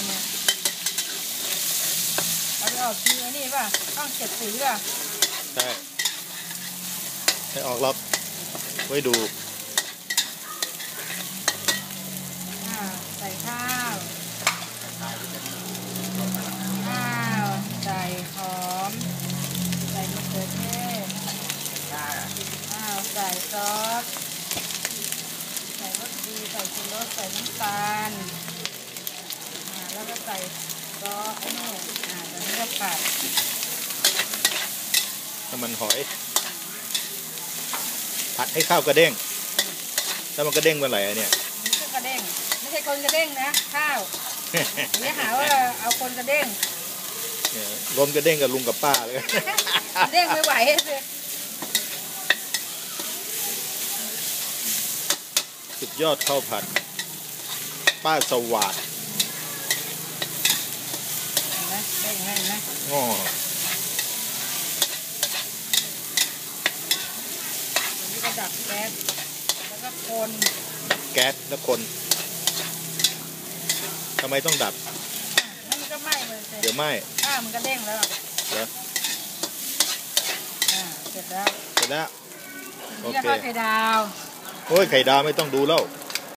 เนี่ยเอาไปออกทีไอ้นี่ป่ะต้องเจ็ดสีป่ะใช่ให้ออกล็อกไว้ดูอ่าใส่ข้าวข้าวใส่หอม ใส่มะเขือเทศข้าวใส่ซอส ใส่รสดี ใส่ชูรสใส่น้ำตาล อ่า แล้วก็ใส่ซอสไอ้นี่อ่า ตอนนี้ก็ผัดน้ำมันหอย ผัดให้ข้าวกระเด้งถ้ามันกระเด้งเมื่อไหร่อะเนี่ย นี่ก็กระเด้ง ไม่ใช่คนกระเด้งนะ ข้าวเดี๋ยวหาว่าเอาคนกระเด้งเนี่ยรวมกระเด้งกับลุงกับป้าเลยกระเด้งไม่ไหวเลยสุดยอดข้าวผัด ป้าสวัสด เห็ นไหมเด้งให้เห็นไหมง้ออันนี้ก็ดับแก๊สแล้วก็คนแก๊สแล้วคนทำไมต้องดับอะแล้วมันก็ไหม้เลยเสร็จเดี๋ยวไหม้ข้าวมันก็เด้งแล้วเดี๋ยวอ่าเสร็จแล้วเสร็จแล้วโอนี่ก็เคทอดไข่ดาวโอ้ยไข่ดาวไม่ต้องดูแล้วอ